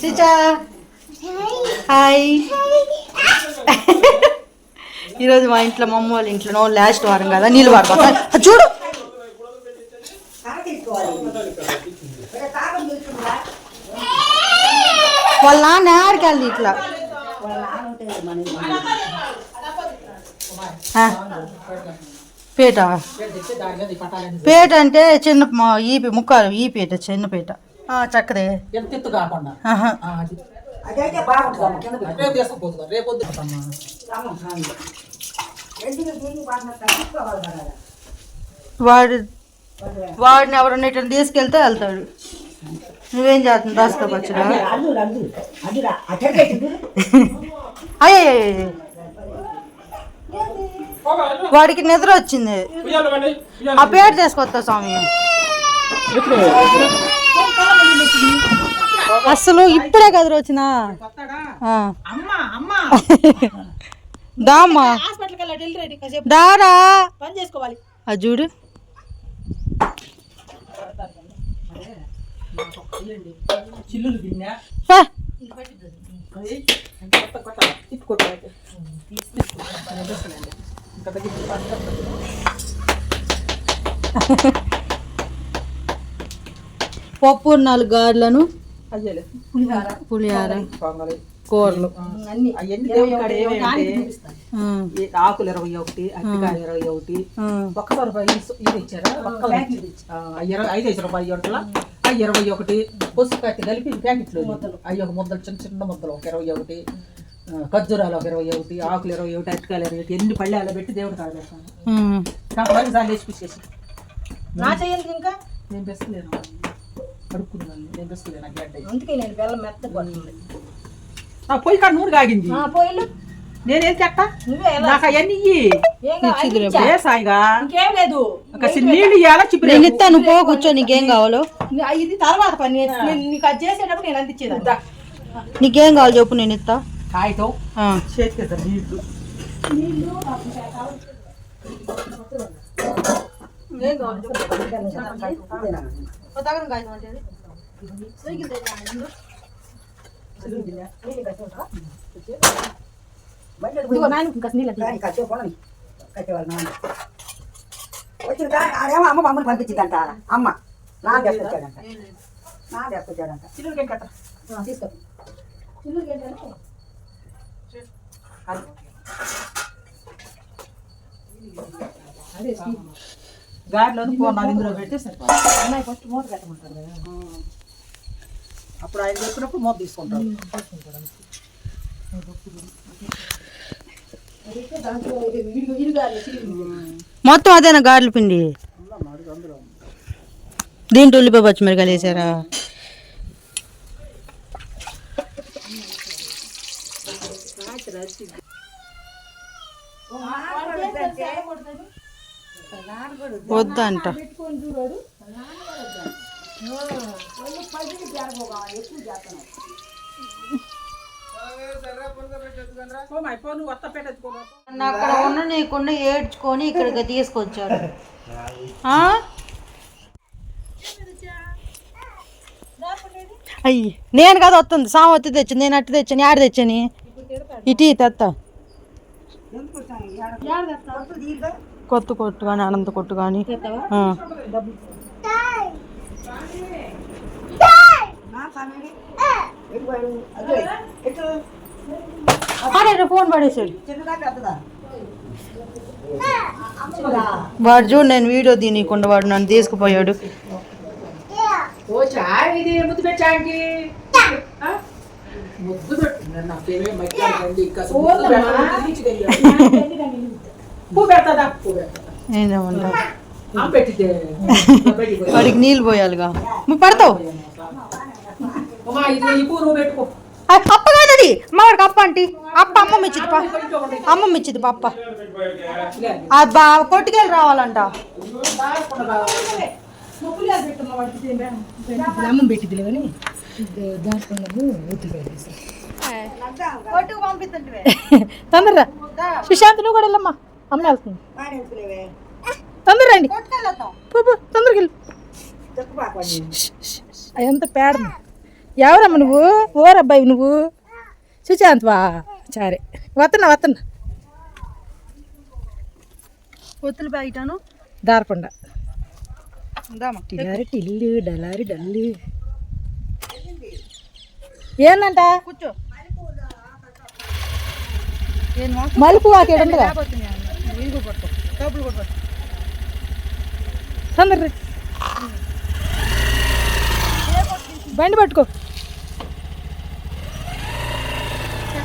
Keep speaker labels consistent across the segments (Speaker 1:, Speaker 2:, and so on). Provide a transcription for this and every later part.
Speaker 1: చిచా hi ఈరోజు మా ఇంట్లో మా అమ్మ వాళ్ళ ఇంట్లో లాస్ట్ వారం కదా? నీళ్ళు పడిపోతా చూడు. వాళ్ళ నాన్న ఆడికెళ్ళి ఇట్లా. పేట. పేట అంటే చిన్న ఈపి ముక్కలు ఈ పీట చిన్న పీట. చక్కదే.
Speaker 2: ఎంత ఎత్తు కాకుండా?
Speaker 3: అదైతే కింద.
Speaker 2: రేపు తీసుకుపోతుందా రేపు.
Speaker 1: వాడు వాడిని ఎవరన్నా ఇట్లా తీసుకెళ్తే వెళ్తాడు. నువ్వేం చేస్తుంది
Speaker 3: పెట్టింది.
Speaker 1: అయ్యే వాడికి నిద్ర వచ్చింది ఆ పేరు తీసుకొస్తా స్వామి అసలు ఇప్పుడే కదరు వచ్చిన?
Speaker 2: కాసేపు
Speaker 1: దారా
Speaker 2: పని చేసుకోవాలి
Speaker 1: అది చూడు.
Speaker 2: ఇంకా
Speaker 1: పప్పు నాలుగు గారెలను
Speaker 2: పులిహార
Speaker 1: కూరలు.
Speaker 2: ఆకులు ఇరవై ఒకటి అట్టికాయ ఇరవై ఒకటి. ఒక్క రూపాయి ఇది ఇచ్చారా? ఒక్క ఆ, ఇరవై ఐదు ఐదు రూపాయి ఆ ఇరవై ఒకటి. పసుపు కట్టి కలిపి ప్యాకెట్లు అవి ఒక ముద్దలు చిన్న చిన్న ముద్దలు ఒక ఇరవై ఒకటి. ఖర్జూరాలు ఒక ఇరవై ఒకటి ఆకులు ఇరవై ఒకటి అట్టికాయలు ఇరవై ఒకటి ఎన్ని పళ్ళాలు పెట్టి దేవుడు
Speaker 4: నా చెయ్యండి ఇంకా?
Speaker 2: నేను పెస్తలేను.
Speaker 4: అందుకే నేను బెల్లం మెత్త కొడుతుంది.
Speaker 2: ఆ పొయ్యి కాడ నూనె కాగింది.
Speaker 4: పోయిలు
Speaker 2: నేనేం
Speaker 4: నువ్వే ఎలా?
Speaker 2: నాకు అవన్నీ
Speaker 4: ఏం
Speaker 2: సాయిగా?
Speaker 4: ఇంకేం లేదు.
Speaker 2: నీళ్ళు ఇవ్వాలా
Speaker 1: నేను ఇస్తాను పో కూర్చో నీకేం కావాలో?
Speaker 4: ఇది తర్వాత పని. నేను- నీకు అది చేసేటప్పుడు నేను అందించేది
Speaker 1: నీకేం కావాలి చెప్పు నేను ఇస్తా.
Speaker 2: కాగితం?
Speaker 1: ఆ.
Speaker 2: చేతికి నీళ్ళు.
Speaker 4: నీళ్ళు
Speaker 3: కాసేపు ఉండని. కట్టేవాళ్ళు నాన్న. వచ్చిన కా- ఆడేమో అమ్మ మమ్మల్ని పంపించిందంట అమ్మ నా తీసుకొచ్చాడంట నా తీసుకొచ్చాడంట
Speaker 2: చిల్లులకి ఏం కట్ట
Speaker 4: ఆ, తీసుకో చిల్లుకి ఏంటంటే అదే స్టీల్.
Speaker 2: గాడిలో పూర్ణాలు ఇందులో పెడితే సరిపోతుంది
Speaker 4: ఫస్ట్ మూత పెట్టమంటారు కదా.
Speaker 2: అప్పుడు ఆయన చెప్పినప్పుడు మూత తీసుకుంటారు.
Speaker 1: మొత్తం అదేనా గారెల పిండి? దీంట్లో ఉల్లిపాయ పచ్చిమిరకాయలు వేసారా? వద్దంట. అక్కడ ఉన్న నీకుండా ఏడ్చుకొని ఇక్కడికి తీసుకొచ్చారు? అయ్యి నేను కదా వస్తుంది. సామత్తి తెచ్చింది నేను అట్టు తెచ్చాను ఆడ తెచ్చని? ఇటీ తెత్త కొత్త కొట్టు కానీ అనంత కొట్టు కానీ. ఫోన్ పడేసాడు వాడు చూడు నేను వీడియో తీయకుండా వాడు నన్ను తీసుకుపోయాడు.
Speaker 2: ఓ చాయ్ ఇది ముద్దు? పూ పెడతాదా పూ పెడతాదా
Speaker 1: నేనేమంటా
Speaker 2: ఆమె పెట్టితే బయటికి పోయి.
Speaker 1: వాడికి నీళ్ళు పోయాలిగా. నువ్వు పడతావు?
Speaker 2: అమ్మా ఇది ఈ పూ నువ్వు పెట్టుకో.
Speaker 1: ఆ, అప్ప కాదు అది. మావాడికి అప్ప అంటే అప్ప అమ్మమ్మ ఇచ్చింది పా అమ్మమ్మ ఇచ్చింది పప్ప ఆ బా కొట్టుకెళ్ళి రావాలంట.
Speaker 4: అమ్మం తొందరరా. సుశాంత్ నువ్వు కూడా వెళ్ళమ్మా. అమ్మ వెళ్తుంది తొందర రండి.
Speaker 3: చెప్పుకోకండి
Speaker 4: అదంతా పేడ ఎవరమ్మ నువ్వు? ఓరబ్బాయి నువ్వు? సుశాంత్వా? సరే. వస్తున్నా వస్తున్నా
Speaker 1: పొత్తులు బయటను.
Speaker 4: దారకుండా టిలారి టిల్లు డలారి డల్లు. ఏందంట?
Speaker 1: కూర్చో.
Speaker 4: మలుపు తొందర రా. బండి పట్టుకో.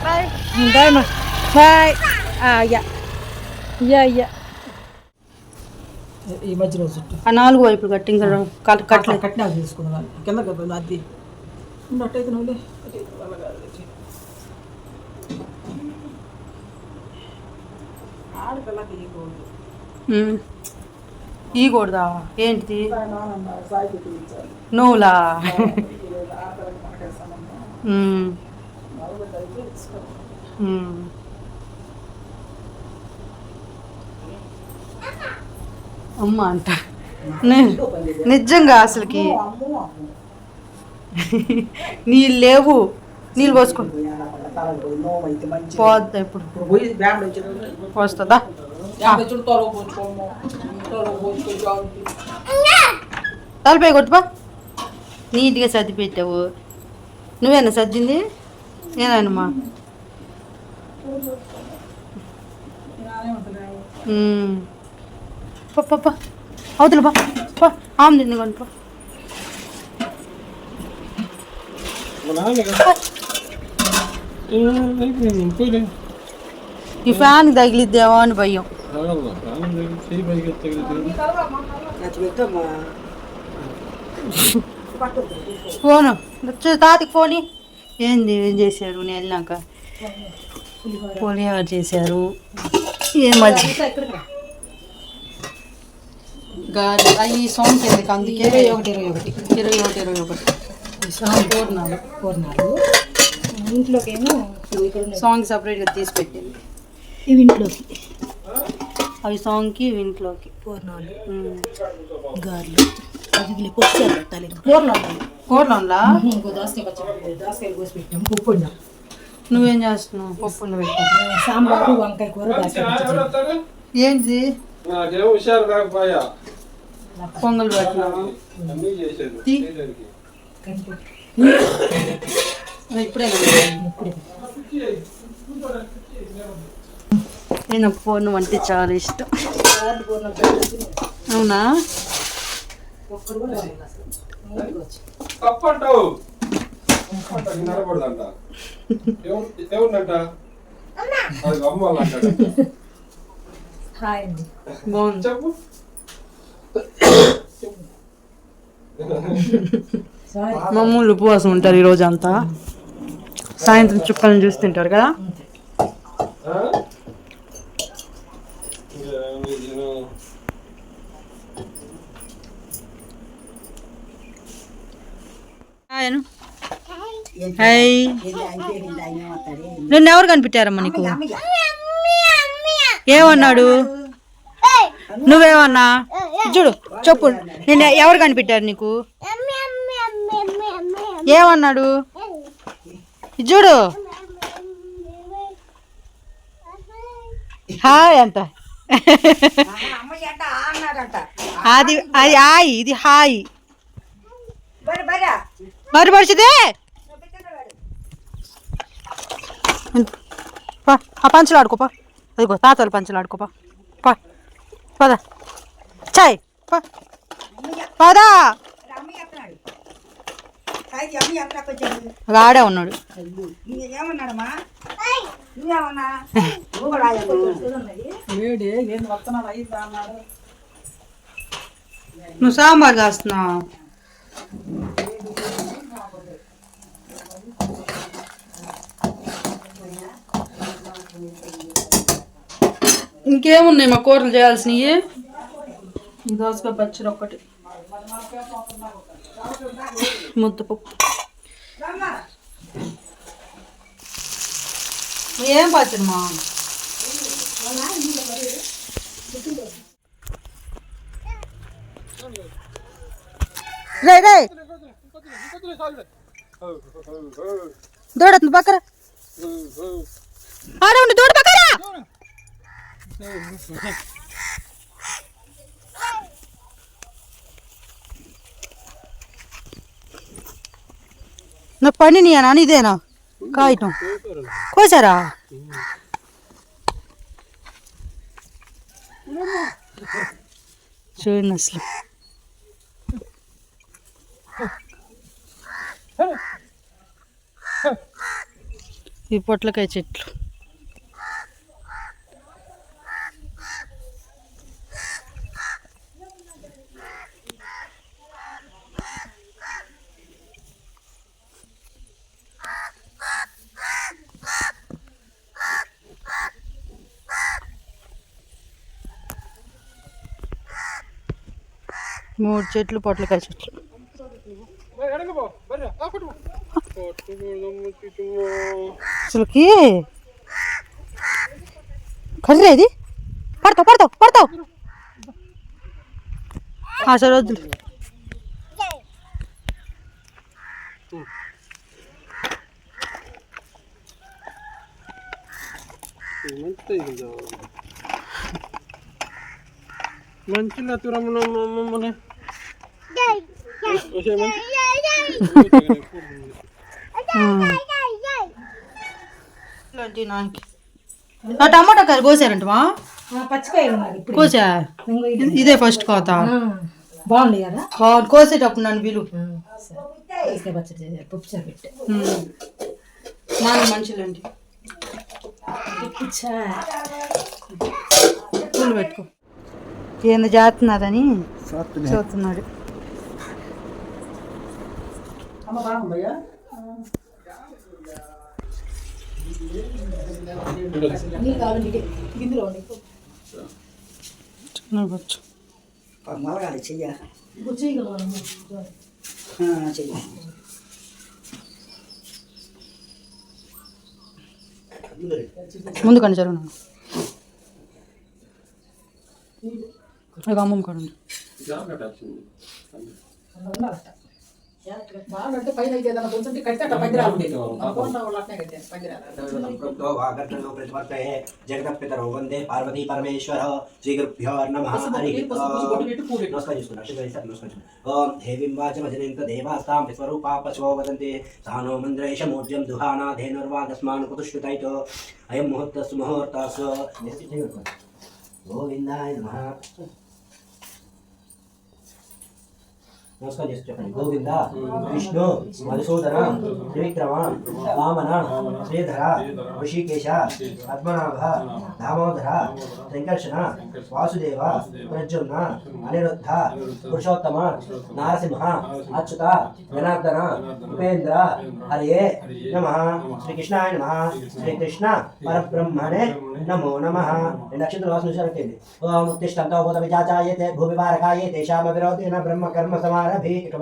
Speaker 4: బాయ్. మా బాయ్ అయ్యా అయ్యా అయ్యా
Speaker 2: ఈ మధ్యలో చుట్టూ.
Speaker 1: ఆ నాలుగు వైపులు కట్టి ఇంకా కట్ కట్లే
Speaker 2: కట్టినా తీసుకున్నాను. కింద కదా అది. అట్టయితే నువ్వులే అటైతే వల్ల కాదు. ఆడపిల్లకి ఈ గోల్డ్.
Speaker 1: ఉమ్. ఈ కూడదా ఏంటిది
Speaker 2: నాన్నమ్మ సాయి పెట్టి ఇచ్చారు.
Speaker 1: నువ్వులా
Speaker 2: ఇది ఆడపిల్లకి మనకే సంబంధం. అయితే ఇసుకో.
Speaker 1: ఉమ్. అమ్మ అంట. నిజంగా అసలుకి. నీళ్ళు లేవు. నీళ్ళు పోసుకో. పోద్దా ఇప్పుడు? పోస్తుందా. తలపై కొట్టుపా. నీట్గా సర్ది పెట్టావు. నువ్వేనా సర్దింది? నేనమ్మా పప్ప అవతల పా. ఆమె తింది ఈ ఫ్యాన్ తగిలిద్దేమో అని భయం. ఫోను. తాతకి ఫోని ఏంది ఏం చేశారు? నేను వెళ్ళినాక. ఎవరు చేశారు? ఏం మధ్య? గాలి అవి సౌండ్ ఎందుకు అందుకే
Speaker 4: ఇరవై ఒకటి ఇరవై ఒకటి
Speaker 1: ఇరవై ఒకటి ఇరవై ఒకటి. పూర్ణాలు
Speaker 4: పూర్ణాలు ఉన్నాయి.
Speaker 1: సాంగ్ సపరేట్గా తీసి పెట్టింది.
Speaker 4: ఇవి ఇంట్లోకి.
Speaker 1: అవి సాంగ్కి ఇవి ఇంట్లోకి.
Speaker 4: పూర్ణాలు. గారెలు. అది పొచ్చారు పెట్టాలి పూర్ణాలు?
Speaker 1: కూరలోన్లా
Speaker 4: ఇంకో దోసకాయ పచ్చడి దోసకాయలు కోసి పెట్టాము ఉప్పు వండాం.
Speaker 1: నువ్వేం చేస్తున్నావు? పప్పులు పెట్టా.
Speaker 4: సాంబారు వంకాయ కూర దోసకాయ
Speaker 1: ఏంటి పొంగల్ పెట్టినావా నేను పూర్ణం అంటే చాలా ఇష్టం. అవునా.
Speaker 4: హాయ్
Speaker 1: బాగుంది.
Speaker 5: చెప్పు.
Speaker 1: మామూలు ఉపవాసం ఉంటారు ఈ రోజు అంతా సాయంత్రం చుక్కలను చూస్తుంటారు కదా
Speaker 5: ఆ? ఏమి తిను.
Speaker 1: హాయ్. నిన్న ఎవరు కనిపెట్టారమ్మా నీకు? ఏమన్నాడు? నువ్వేమన్నా? చూడు చెప్పు. నేను ఎవరు కనిపెట్టారు నీకు? ఏమన్నాడు? చూడు. హాయ్ అంట. అది అది హాయ్ ఇది హాయ్. మరి పరిచిదే పా ఆ పంచులు ఆడుకోపా అదిగో తాతలు పంచులు ఆడుకోపా పా. పద. చాయ్ పా. పదా. ఆడే ఉన్నాడు.
Speaker 3: నువ్వు కూడా ఆయన
Speaker 2: వేడి ఏంది వస్తున్నాడు అయిందా అన్నాడు
Speaker 1: నువ్వు సాంబార్ కాస్తున్నావు ఇంకేమున్నాయి మా కూరలు చేయాల్సినవి? దోసకాయ పచ్చడి ఒక్కటి. ముద్దపప్పు. ఏం పచ్చడి మా దూడతుంది పక్కన దూడ పక్కన నా పని నీ అని ఇదేనా కాయటం కోసారా? చూడండి అసలు. ఈ పొట్లకాయ చెట్లు మూడు చెట్లు పొట్లకాయ చెట్లు. అసలుకి? కర్రీ ఇది? పడతావు పడతావు పడతావు. అసలు వద్దు
Speaker 5: మంచి నతురమ్మ మమ్మల్ని
Speaker 1: ఆ టమాటా కాయలు కోసారంటవా
Speaker 4: పచ్చికాయలు
Speaker 1: కోసా? ఇదే. ఫస్ట్ కోత.
Speaker 4: బాగుంది కదా?
Speaker 1: బాగుంది కోసేటప్పుడు నన్ను పిలు.
Speaker 4: పచ్చడి పప్పు చారు పెట్టే.
Speaker 1: నాన్న మనుషులండి పూలు పెట్టుకో ఏంది చేస్తున్నదని చూస్తున్నాడు
Speaker 2: అమ్మ బాగుందయ్యా.
Speaker 3: మలగాలి చెయ్య. చెయ్యి
Speaker 1: ముందు నాన్న. ఇక అమ్మమ్మ కాడ
Speaker 6: जगत पिता वंदे पार्वती परमेश्वर। श्रीगृभ्योस्वरूपोर्जम
Speaker 2: दुहाना धेनुर्वादस्मा कुतुश्रुत अयम मुहूर्त मुहूर्त गोविंदा
Speaker 6: నమస్కారం చేసి చెప్పండి గోవింద విష్ణు మధుసూదన త్రివిక్రమ వామన శ్రీధర ఋషికేశ పద్మనాభ దామోదర సంకర్షణ వాసుదేవ ప్రద్యుమ్న అనిరుద్ధ పురుషోత్తమ నారసింహ అచ్యుత జనార్దన ఉపేంద్ర హరే నమ శ్రీకృష్ణాయ నమ శ్రీకృష్ణ పరబ్రహ్మణే నమో నమ అక్షంతలు వాసన చూసి పెట్టింది ఓం ఉత్తిష్టంతో భూత విచాచాయతే భూమి వారకాయే తేషామ విరోధేన బ్రహ్మ కర్మ సమారభి ఇట్లా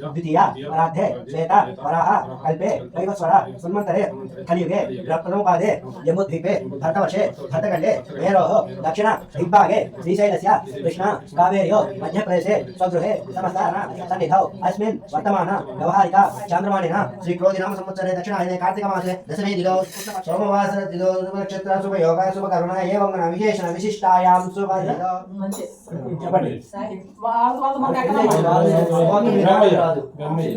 Speaker 6: द्वितीया आराध्य श्वेता वराह दक्षिण दिग्भागे श्रीशैलस्य कृष्णा कावेर्यो मध्यप्रदेशे स्वगृहे समस्तानां अस्मिन् वर्तमान व्यवहारिका चान्द्रमाणिना श्रीक्रोधिनाम संवत्सरे दक्षिणायने कार्तिकमासे दशमे दिनौ सोमवासरदिनौ शुभनक्षत्रा शुभयोगा शुभकरुणा एवं विशेषण विशिष्टायां शुभ दिगौ
Speaker 2: మంచి
Speaker 6: చెప్పండి
Speaker 2: వాళ్ళ వాళ్ళ మనకి ఎక్కడ
Speaker 6: రాదు బ్రహ్మయ్య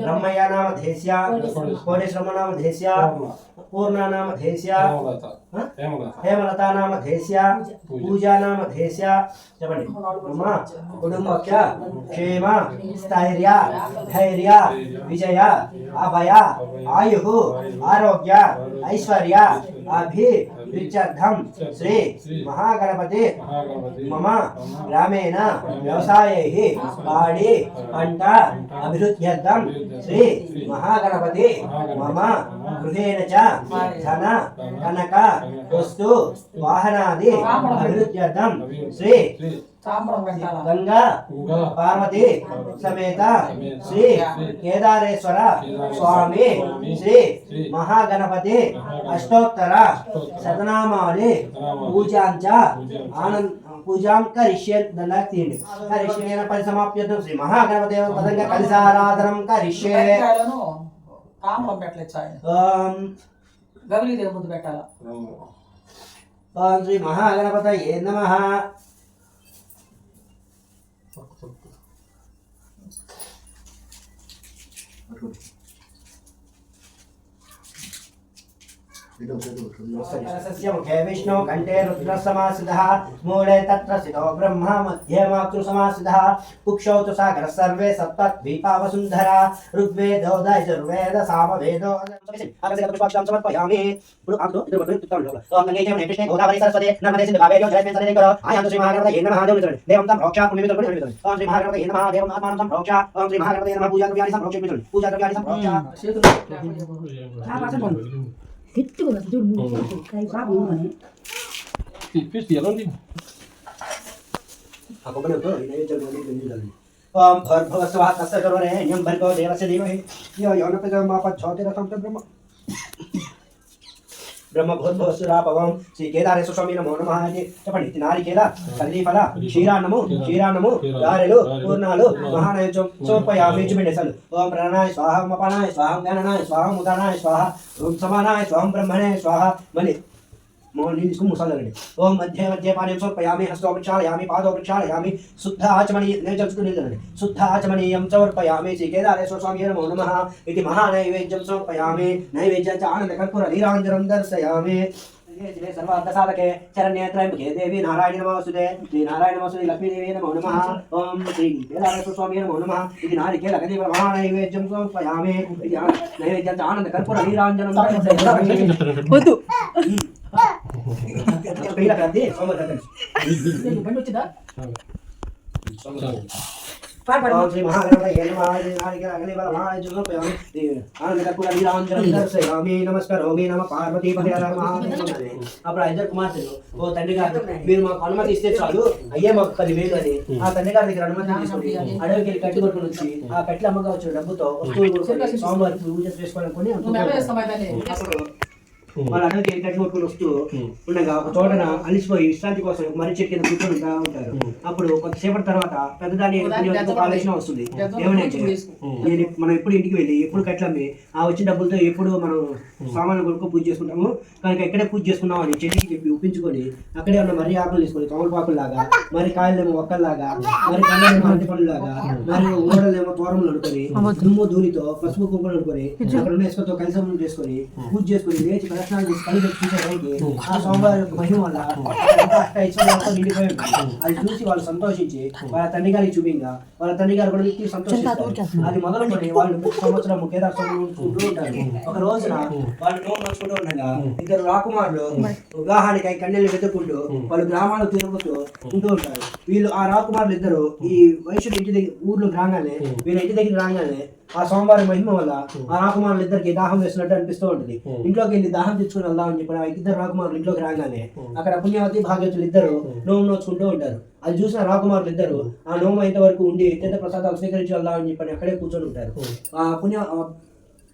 Speaker 6: నామ ధేస్య కోటేశ్వర నామ ధేస్య పూర్ణ నామ ధేస్య హేమలత నామ ధేస్య పూజా నామ ధేస్య చెప్పండి మమ కుటుంబక్ష క్షేమ స్థైర్య ధైర్య విజయ అభయ ఆయు ఆరోగ్య ఐశ్వర్య అభి విత్యర్థం శ్రీ మహాగణపతి మమ గ్రామేణ వ్యవసాయై పాడి పంట మహాగణపతి వస్తు వాహనాది అభివృద్ధ్యర్థం. శ్రీ గంగా పార్వతి సమేత శ్రీ కేదారేశ్వర స్వామి శ్రీ మహాగణపతి అష్టోత్తర శతనామావళి పూజాంచ ఆనంద పూజాం కరిష్యే దండాలు తీయండి. కరిష్యేన పరిసమాప్యతం శ్రీ మహాగణపదేవ పదంగా కలిసారాధనం కరిష్యే.
Speaker 2: టెంకాయలను
Speaker 6: ఓం
Speaker 2: గవిలీదేవి ముందు పెట్టాలా?
Speaker 6: ఓం శ్రీ మహాగణపతయే నమః. रसस्य मुखे विष्णु कण्ठे रुद्रसमासितः मूले तत्र सितो ब्रह्मा मध्ये मातृसमासितः पुक्षौ तु सागरः सर्वे सप्तद्वीपा वसुन्धरा ऋग्वेदो दयजुर्वेद सामवेदो समर्पयामि गोदावरी सरस्वती नर्मदे सिन्धु कावेर्यो जलेस्मिन् सदने करो आयान्तु श्रीमहागणपतये नमः देवं वितरणं देवं तं प्रोक्षा पुण्यं वितरणं पुण्यं वितरणं ॐ श्रीमहागणपतये नमः देवं आत्मानं तं प्रोक्षा ॐ श्रीमहागणपतये नमः पूजा द्रव्याणि सं प्रोक्षा वितरणं पूजा द्रव्याणि सं प्रोक्षा మిత్రుడు పుణ్య మిత్రుడు ఓం శ్రీ మహాగణపతయే నమః దేవం ఆత్మానం తం ప్రోక్ష ఓం శ్రీ మహాగణపతయే నమః పూజా ద్రవ్యాన్ని సంప్రోక్ష మిత్రుడు పూజా ద్రవ్యాన్ని సంప్రోక్ష
Speaker 2: చేతులు
Speaker 5: Fisk gjennom din.
Speaker 6: ఆ కొబ్బరితో ఈ నైవేద్యం అనేది వెలిగించాలి. ఓం భర్భవస్వః తస్య సర్వరేణ్యం భర్గో దేవస్య ధీమహి ధియో యో న ప్రచోదయాత్ బ్రహ్మ బ్రహ్మ భూర్భువస్సురాపవం శ్రీ కేదారేశ్వర స్వామి నమో నమ అని చెప్పండి ఇది నారికేల కదలీఫల క్షీరాన్నము క్షీరాన్నము గారెలు పూర్ణాలు మహానయోజం సమర్పయామి చూపిండేసాలు ఓం ప్రణాయ స్వాహం అపనాయ స్వాహం గణనాయ స్వాహం ఉదానాయ స్వాహ ఓం సమానాయ స్వాహం బ్రహ్మణే స్వాహ మళ్ళీ మోహన్ నీళ్ళు తీసుకుని ముసాలండి ఓం మధ్య మధ్య పానీయం సమర్పయామి హస్తో ప్రక్షాళయామి పాదో ప్రక్షాళయామి శుద్ధ ఆచమనీయ నేను తెలుసుకుని నిల్చండి శుద్ధ ఆచమనీయం సమర్పయామి శ్రీ కేదారేశ్వర స్వామి నమో నమః ఇది మహానైవేద్యం సమర్పయామి. నైవేద్యం చ ఆనంద కర్పూర నీరాంజనం దర్శయామి. సర్వార్థసాధకే చరణ్యేత్రయంబకే దేవి నారాయణ నమోస్తుతే. శ్రీ నారాయణ నమోస్తుతే లక్ష్మీదేవి నమో నమః. ఓం శ్రీ కేదారేశ్వర స్వామి నమో.
Speaker 2: బండి వచ్చిందా
Speaker 6: అప్పుడు ఐదర్ కుమార్ ఓ తండ్రి గారు మీరు మాకు అనుమతి ఇస్తే చాలు అయ్యే మాకు పదివేలు అని ఆ తండ్రి గారి దగ్గర అనుమతి తీసుకుని అడవికి వెళ్ళి కట్టి కొట్టుకుని వచ్చి ఆ కట్ల అమ్మగా వచ్చిన డబ్బుతో వస్తువులు స్వామివారి పూజ చేసుకోవాలనుకుని వాళ్ళ వెళ్ళి కట్టి కొట్టుకుని వస్తూ ఉండగా ఒక చోటన అలిసిపోయి విశ్రాంతి కోసం ఒక మర్రి చెట్టు కింద కూర్చొని ఉంటా ఉంటారు. అప్పుడు కొంతసేపటి తర్వాత పెద్దదాని ఇంకొక ఆలోచన వస్తుంది. ఏమనంటే నేను మనం ఎప్పుడు ఇంటికి వెళ్ళి ఎప్పుడు కట్లమ్మి ఆ వచ్చిన డబ్బులతో ఎప్పుడు మనం సామాన్లు కొనుక్కో పూజ చేసుకుంటాము. కనుక ఎక్కడే పూజ చేసుకున్నాం అని చెట్టుకి చెప్పి ఒప్పించుకొని అక్కడే ఉన్న మర్రి ఆకులు తీసుకొని తమలపాకులు లాగా మరి కాయలేమో ఒక్కల్లాగా మరి కళ్ళేమో లాగా మరి ఊడలేమో తోరములు అనుకొని దుమ్ము ధూళితో పసుపు కుంకుమలు అనుకొని అక్కడ ఉన్న ఇసుకతో కలిసి చేసుకొని పూజ చేసుకొని లేచి చూసేసరికి ఆ మహిమ వల్ల నిండిపోయి అది చూసి వాళ్ళు సంతోషించి వాళ్ళ తండ్రి గారికి చూపింగా వాళ్ళ తండ్రి గారు కూడా వ్యక్తి సంతోషిస్తారు అది మొదలుకొని వాళ్ళు సంవత్సరం ఉంటూ ఉంటారు ఒక రోజున వాళ్ళు నోరు నోచుకుంటూ ఉండగా ఇద్దరు రాకుమారులు వివాహానికి కన్నెలు వెతుక్కుంటూ వాళ్ళు గ్రామాలు తిరుగుతూ ఉంటూ ఉంటారు వీళ్ళు ఆ రాకుమారులు ఇద్దరు ఈ వయసు ఇంటి దగ్గర ఊర్లో రాగానే వీళ్ళ ఇంటి దగ్గర రాగానే ఆ సోమవారం మహిమ వల్ల. ఆ రాకుమారులు ఇద్దరికి దాహం వేసినట్టు అనిపిస్తూ ఉంటుంది. ఇంట్లోకి వెళ్ళి దాహం తెచ్చుకుని వెళ్దామని చెప్పి ఆ ఇద్దరు రాకుమారులు ఇంట్లోకి రాగానే అక్కడ పుణ్యవతి భాగ్యవతులు ఇద్దరు నోము నోచుకుంటూ ఉంటారు. అది చూసిన రాకుమారులు ఇద్దరు ఆ నోము అయితే వరకు ఉండి తీర్థ ప్రసాదాలు స్వీకరించి వెళ్దామని చెప్పి అక్కడే కూర్చొని ఉంటారు. ఆ పుణ్య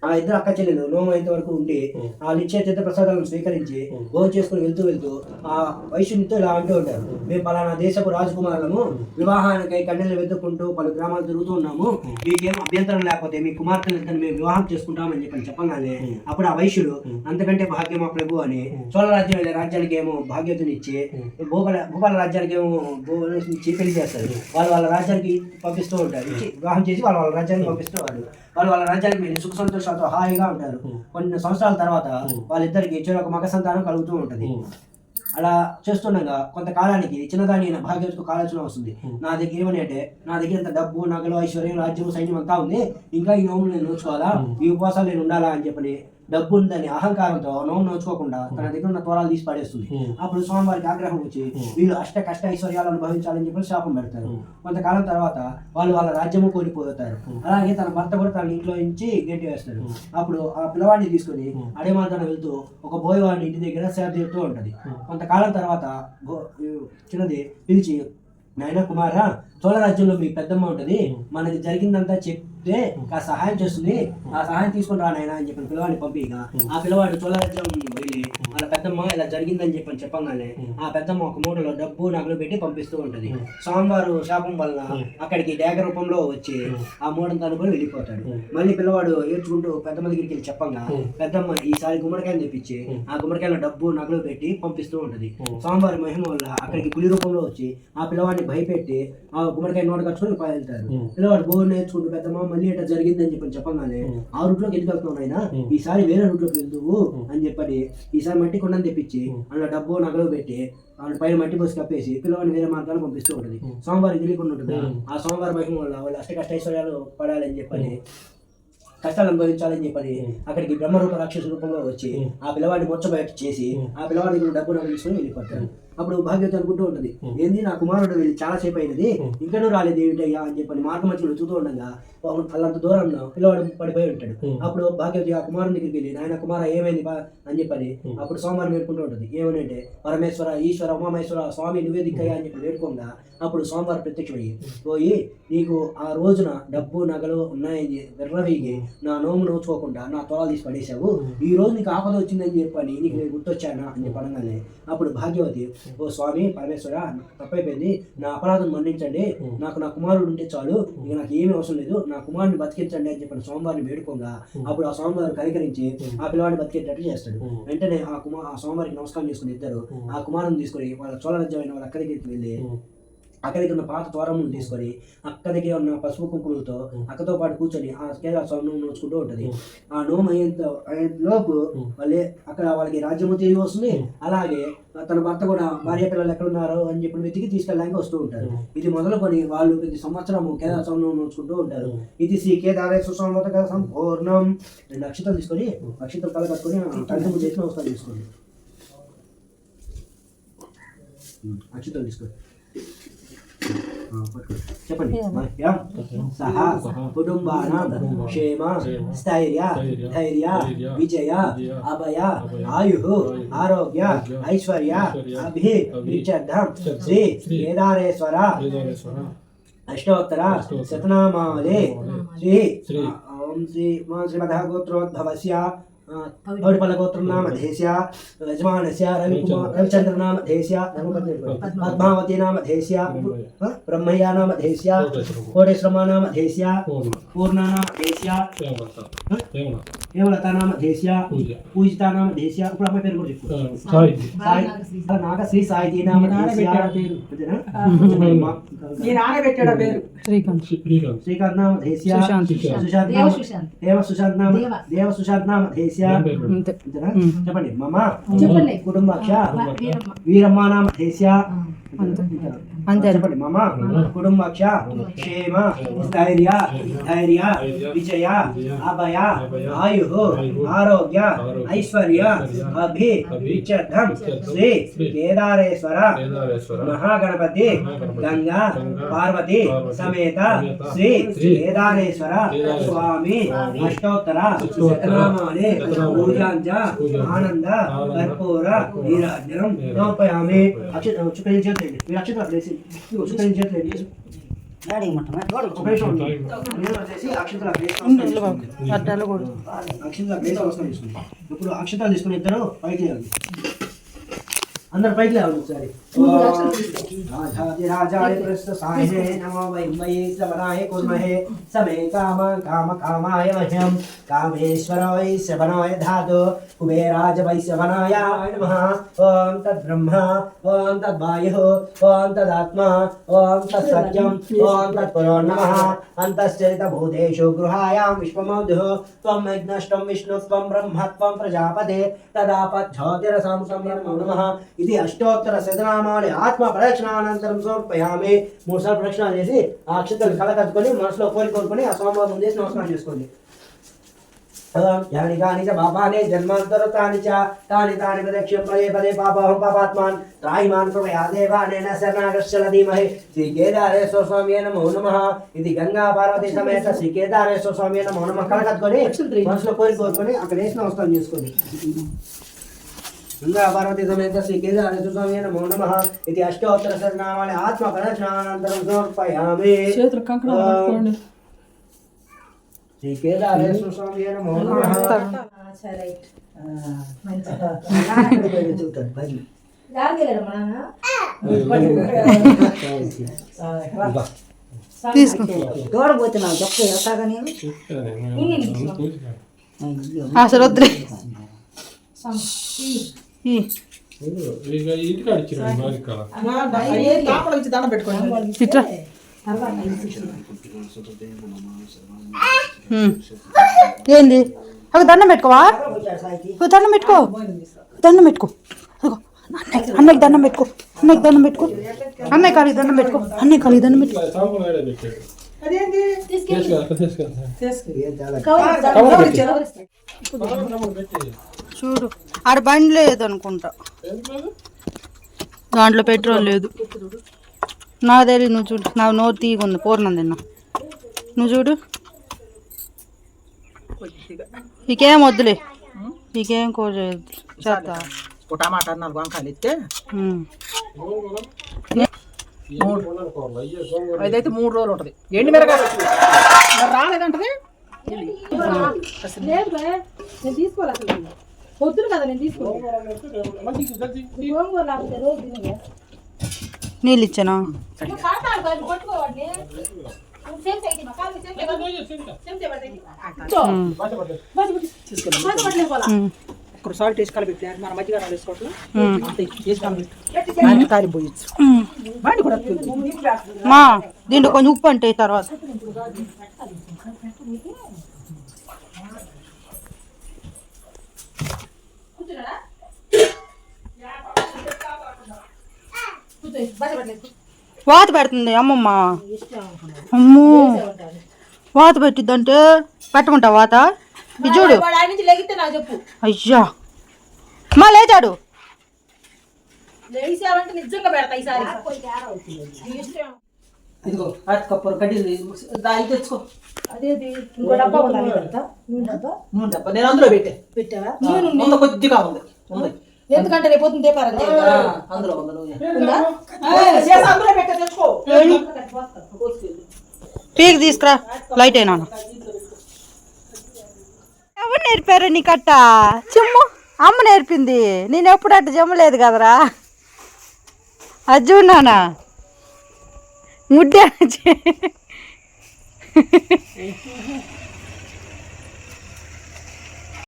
Speaker 6: ఆ- ఇద్దరు అక్క చెల్లెలు నోము అయితే వరకు ఉండి వాళ్ళు ఇచ్చే తీర్థ ప్రసాదాలను స్వీకరించి భోజనం చేసుకుని వెళ్తూ వెళ్తూ ఆ వైశ్యునితో ఇలా అంటూ ఉంటారు. మేము పలానా దేశపు రాజకుమారులము వివాహానికై కన్నెలు వెతుక్కుంటూ పలు గ్రామాలు తిరుగుతూ ఉన్నాము. మీకేం అభ్యంతరం లేకపోతే మీ కుమార్తెలు ఇద్దరు మేము వివాహం చేసుకుంటామని చెప్పని చెప్పగానే అప్పుడు ఆ వైశ్యుడు అంతకంటే భాగ్యమా ప్రభు అని చోళ రాజ్యం వెళ్ళే రాజ్యానికి ఏమో భాగ్యతని ఇచ్చి భూపాల భూపాల రాజ్యానికి ఏమో ఇచ్చి పెళ్ళి చేస్తారు. వాళ్ళు వాళ్ళ రాజ్యానికి పంపిస్తూ ఉంటారు. ఇచ్చి వివాహం చేసి వాళ్ళు వాళ్ళ రాజ్యానికి పంపిస్తూ వాళ్ళు వాళ్ళు వాళ్ళ రాజ్యానికి వెళ్ళి సుఖ సంతోషాలతో హాయిగా ఉంటారు. కొన్ని సంవత్సరాల తర్వాత వాళ్ళిద్దరికి చిన్న ఒక మగ సంతానం కలుగుతూ ఉంటుంది. అలా చేస్తుండగా కొంతకాలానికి చిన్నదాని అయిన భాగ్యవతికి ఒక ఆలోచన వస్తుంది నా దగ్గర ఏమని అంటే నా దగ్గర ఇంత డబ్బు నగలు ఐశ్వర్యం రాజ్యం సైన్యం అంతా ఉంది. ఇంకా ఈ నోములు నేను నోచుకోవాలా? ఈ ఉపవాసాలు నేను ఉండాలా అని చెప్పని డబ్బు ఉందని అహంకారంతో నోము నోచుకోకుండా తన దగ్గర ఉన్న తోరాలు తీసి పడేస్తుంది. అప్పుడు స్వామివారికి ఆగ్రహం వచ్చి వీళ్ళు అష్ట కష్ట ఐశ్వర్యాలు అనుభవించాలని చెప్పి శాపం పెడతారు. కొంతకాలం తర్వాత వాళ్ళు వాళ్ళ రాజ్యము కోల్పోతారు. అలాగే తన భర్త కూడా తన ఇంట్లో నుంచి గెంటి వేస్తాడు అప్పుడు ఆ పిల్లవాడిని తీసుకొని అడే మాత్రం వెళ్తూ ఒక బోయవాడిని ఇంటి దగ్గర సేవ చేస్తూ ఉంటది. కొంతకాలం తర్వాత చిన్నది పిలిచి నాయన కుమారా చోళ రాజ్యంలో మీ పెద్దమ్మ ఉంటది. మనకి జరిగిందంతా చెప్తే చెప్తే ఆ సహాయం చేస్తుంది. ఆ సహాయం తీసుకుని రా నాయనా అని చెప్పి పిల్లవాడిని పంపి ఇక ఆ పిల్లవాడు చోళరాజ్యం వెళ్ళి వాళ్ళ పెద్దమ్మ ఇలా జరిగిందని చెప్పని చెప్పగానే ఆ పెద్దమ్మ ఒక మూటలో డబ్బు నగలు పెట్టి పంపిస్తూ ఉంటది. సోమవారం శాపం వలన అక్కడికి డేగ రూపంలో వచ్చి ఆ మూటను తనుకొని వెళ్ళిపోతాడు. మళ్ళీ పిల్లవాడు ఏడ్చుకుంటూ పెద్దమ్మ దగ్గరికి వెళ్ళి చెప్పంగా పెద్దమ్మ ఈసారి గుమ్మడికాయలు తెప్పించి ఆ గుమ్మడికాయలో డబ్బు నగలు పెట్టి పంపిస్తూ ఉంటది. సోమవారం మహిమ వల్ల అక్కడికి పులి రూపంలో వచ్చి ఆ పిల్లవాడిని భయపెట్టి ఆ గుమ్మడికాయ నోట కట్టుకొని వెళ్తారు పిల్లవాడు బోర్ నేర్చుకుంటూ పెద్దమ్మ మళ్ళీ ఇట్లా జరిగిందని చెప్పని చెప్పగానే ఆ రూట్లోకి ఎందుకు వెళ్తున్నావు నాయనా? ఈసారి వేరే రూట్లోకి వెళ్తువు అని చెప్పని ఈసారి మట్టి కొండని తెప్పించి అందులో డబ్బు నగలు పెట్టి వాళ్ళ పైన మట్టి పోసి కప్పేసి పిల్లవాడిని వేరే మార్గాలు పంపిస్తూ ఉంటుంది. సోమవారం తెలియకుండా ఉంటుంది. ఆ సోమవారం మహిమ వల్ల వాళ్ళు అష్ట కష్టైశ్వర్యాలు పడాలని చెప్పని కష్టాలు అనుభవించాలని చెప్పని అక్కడికి బ్రహ్మరూప రాక్షస రూపంలో వచ్చి ఆ పిల్లవాడిని మొచ్చబయట చేసి ఆ పిల్లవాడి డబ్బు నగలు తీసుకొని వెళ్ళిపోతారు. అప్పుడు భాగ్యత అనుకుంటూ ఉంటుంది ఏంది నా కుమారుడు వెళ్ళి చాలా సేపు అయినది ఇంకనూ రాలేదు ఏమిటయ్యా అని చెప్పని మార్గం మధ్యలో వెతుకుతూ ఉండగా వాళ్ళంత దూరంలో పిల్లవాడు పడిపోయి ఉంటాడు. అప్పుడు భాగ్యవతి ఆ కుమారుని దగ్గరికి వెళ్ళి నాయన కుమార ఏమైంది బా? అని చెప్పని అప్పుడు సోమవారం వేడుకుంటూ ఉంటుంది ఏమని అంటే పరమేశ్వర ఈశ్వర ఉమామేశ్వర స్వామి నువ్వే దిక్కయ్యా అని చెప్పి వేడుకోగా అప్పుడు సోమవారం ప్రత్యక్షమయ్యి పోయి నీకు ఆ రోజున డబ్బు నగలు ఉన్నాయని విర్రవీగి నా నోము నోచుకోకుండా నా తోలాలు తీసి పడేశావు ఈ రోజు నీకు ఆపద వచ్చిందని చెప్పని నీకు నేను గుర్తొచ్చానా? అని చెప్పి అనగానే అప్పుడు భాగ్యవతి ఓ స్వామి పరమేశ్వర తప్పైపోయింది. నా అపరాధం మన్నించండి. నాకు నా కుమారుడు ఉంటే చాలు. ఇక నాకు ఏమీ అవసరం లేదు. నా కుమారుని బతికించండి అని చెప్పిన సోమవారిని వేడుకోగా అప్పుడు ఆ సోమవారం కనికరించి ఆ పిల్లవాడిని బతికేటట్టు చేస్తాడు. వెంటనే ఆ కుమార్ ఆ సోమవారికి నమస్కారం చేసుకుని ఇద్దరు ఆ కుమారుని తీసుకొని వాళ్ళ చోళరాజ్యమైన వాళ్ళ అక్క దగ్గరికి వెళ్ళి అక్క దగ్గర ఉన్న పాత తోరమును తీసుకొని అక్క దగ్గర ఉన్న పసుపు కుంకుమలతో అక్కతో పాటు కూర్చొని ఆ కేదార స్వామి నోము నోచుకుంటూ ఉంటుంది. ఆ నోము అయ్యేంత అయ్యే లోపు వాళ్ళే అక్కడ వాళ్ళకి రాజ్యము తిరిగి వస్తుంది. అలాగే తన భర్త కూడా భార్య పిల్లలు ఎక్కడ ఉన్నారు అని చెప్పి వెతికి తీసుకెళ్ళడానికి వస్తూ ఉంటారు. ఇది మొదలుకొని వాళ్ళు ప్రతి సంవత్సరము కేదార స్వామి నోము నోచుకుంటూ ఉంటారు. ఇది శ్రీ కేదారేశ్వర స్వామి కథ సంపూర్ణం. రెండు అక్షతలు తీసుకొని అక్షతలు తల కట్టుకొని తల్లి చేసిన నమస్కారం తీసుకోండి అక్షతలు తీసుకోండి. చెప్పండి మహ్యం సహ కుటుంబానాం క్షేమ స్థైర్య ధైర్య విజయ అభయ ఆయు ఆరోగ్య ఐశ్వర్య అభి విచర్థం శ్రీ కేదారేశ్వర అష్టోత్తర శతనామావళి శ్రీ ఓం శ్రీ మా శ్రీమద గోత్రోద్భవస్య గౌడిపల్ల గోత్రం నామ దేశ్య యజమానస్య రవికుమార్ రవిచంద్ర. నామ దేశ్య పద్మావతి. నామ దేశ్య బ్రహ్మయ్య నామ దేశ్య కోటేశ్వరమ నామ దేశ్య పూర్ణ. నామ దేశ్య హేమలత నామ దేశ్య పూజిత నామ దేశ్య ఇప్పుడు అమ్మాయి పేరు కూడా చెప్పు. సాయి. నాగ శ్రీ సాయి నామ దేశ్య
Speaker 2: పెట్టాడు ఆ పేరు.
Speaker 4: శ్రీకాంత్.
Speaker 6: శ్రీకాంత్. నామ దేశ్య?
Speaker 4: సుశాంత్.
Speaker 6: సుశాంత్.
Speaker 7: దేవ
Speaker 6: నామ
Speaker 7: సుశాంత్.
Speaker 6: దేవ సుశాంత్ నామ దేవ. సుశాంత్ నామ అంతేనా? చెప్పండి. మమ.
Speaker 7: చెప్పండి.
Speaker 6: కుటుంబాక్ష
Speaker 7: వీరమ్మ.
Speaker 6: వీరమ్మ నామ దేశ్య?
Speaker 4: అంతే.
Speaker 6: చెప్పండి మమ కుటుంబాక్ష క్షేమ స్థైర్య ధైర్య విజయ అభయ ఆయు ఆరోగ్య ఐశ్వర్య అభి విచర్థం శ్రీ కేదారేశ్వర మహాగణపతి గంగా పార్వతి సమేత శ్రీ కేదారేశ్వర స్వామి అష్టోత్తర శతనామాని పూజాంచ ఆనంద కర్పూర నీరాజనం సమర్పయామి అక్ష మీరు అక్షత వేసి చుక్కని చేతులండి ఇప్పుడు అక్షతాలు తీసుకుని ఇద్దరు పైకి అందరు పైకి లేవండి ఒకసారి రాజాధిరాజాయ కృష్ణ సాయనే నమో వైమయే శ్రవణాయ కుర్మహే సమే కామ కామ కామాయ మహ్యం కామేశ్వర వై శ్రవణాయ ధాతు కుబేరాజ వై శ్రవణాయ నమః ఓం తద్బ్రహ్మ ఓం తద్వాయు ఓం తదాత్మ ఓం తత్సత్యం ఓం తత్పురో నమః అంతశ్చరిత భూతేషు గృహాయాం విశ్వమౌధు త్వం యజ్ఞష్టం విష్ణు త్వం బ్రహ్మ త్వం ప్రజాపతే తదాపజ్యోతిరసాం నమో నమః ఇది అష్టోత్తర శతనామాలి ఆత్మ ప్రదక్షిణానంతరం సమర్పయామి. మూడు సార్లు ప్రదక్షిణాలు చేసి ఆ అక్షతలు కలకత్తుకొని మనసులో కోరి కోరుకొని ఆ సోమవారం చేసి నమస్కారం చేసుకోండి. యాని కాని చ పాపాని జన్మాంతరతాని చ తాని తాని ప్రదక్ష్యం పదే పదే పాపహం పాపాత్మాన్. త్రాయిమాన్ ప్రమయా దేవానేన శరణాగశ్చల ధీమహి శ్రీ కేదారేశ్వర స్వామి నమో నమః. ఇది గంగా పార్వతి సమేత శ్రీ కేదారేశ్వర స్వామి నమో నమః. కలకత్తుకొని మనసులో కోరి కోరుకొని అక్కడ వేసి నమస్కారం చేసుకోండి. గంగా పార్వతి సమేత శ్రీ కేదారేశ్వర స్వామి నమో నమః ఇది అష్టోత్తర శతనామాని ఆత్మ ప్రదక్షిణానంతరం సమర్పయామి
Speaker 4: చేతులు కంకణాలు పట్టుకోండి
Speaker 6: శ్రీ కేదారేశ్వర స్వామి నమో నమః నారాయణుడి పేరు చూస్తాడు భజన
Speaker 1: తీసుకో
Speaker 3: దూరపోతున్నావు చెప్పు ఎలాగా నేను
Speaker 1: అసలు వద్దులే
Speaker 5: కాల.
Speaker 1: ఏంది? ఒక దండం పెట్టుకోవా? ఒక దండం పెట్టుకో. దండం పెట్టుకో. అన్నయ్య అన్నయ్యకి దండం పెట్టుకో. అన్నయ్యకి దండం పెట్టుకో. అన్నయ్య కాలికి దండం పెట్టుకో. అన్నయ్య కాలికి దండం పెట్టుకో.
Speaker 5: తీసుకెళ్ళి.
Speaker 1: చూడు. ఆడ బండి లేదు అనుకుంటా. దాంట్లో పెట్రోల్ లేదు. నా తెలియదు నువ్వు చూడు. నా నోరు తీగుంది పూర్ణం తిన్నా. నువ్వు చూడు. ఇకేం వద్దులే. ఇకేం కూర. చేస్తా
Speaker 2: టమాటా నాలుగు వంకాయలు ఇస్తే
Speaker 1: ఉమ్.
Speaker 2: అదైతే మూడు రోజులు ఉంటుంది. ఎండి మిరగాయ మరి రాలేదంటది?
Speaker 4: తీసుకోవాలి అసలు. పొద్దున కదా నేను తీసుకోవాలి గోంగూర లేకపోతే రోజు తినగా
Speaker 1: నీళ్ళు ఇచ్చానా?
Speaker 2: సాల్ట్ వేసి కలిపి మన మధ్యగా వేసుకోవట్లేదు.
Speaker 1: మా దీంట్లో కొంచెం ఉప్పు అంటే తర్వాత. వాత పెడుతుంది అమ్మమ్మ. అమ్మో. వాత పెట్టిద్దంటే పెట్టమంటావు వాత? చూడు. అయ్యా. మా లేచాడు.
Speaker 2: ఇదిగో కప్పురు కడ్డీలు దాయి తెచ్చుకో.
Speaker 4: నూనె డబ్బా?
Speaker 2: అందులో పెట్టే. కొద్దిగా ఉంది. ఉంది.
Speaker 4: ఎందుకంటే రేపు దీపారా
Speaker 2: ఆ, అందులో పెట్టే తెచ్చుకో.
Speaker 1: పీక్ తీసుకురా. లైట్ అయినా ఎవరు నేర్పారు నీ కట్ట? చిమ్ము. అమ్మ నేర్పింది. నేను ఎప్పుడు అట్ట జమ్మలేదు కదరా? అది చూడానా ముడ్డే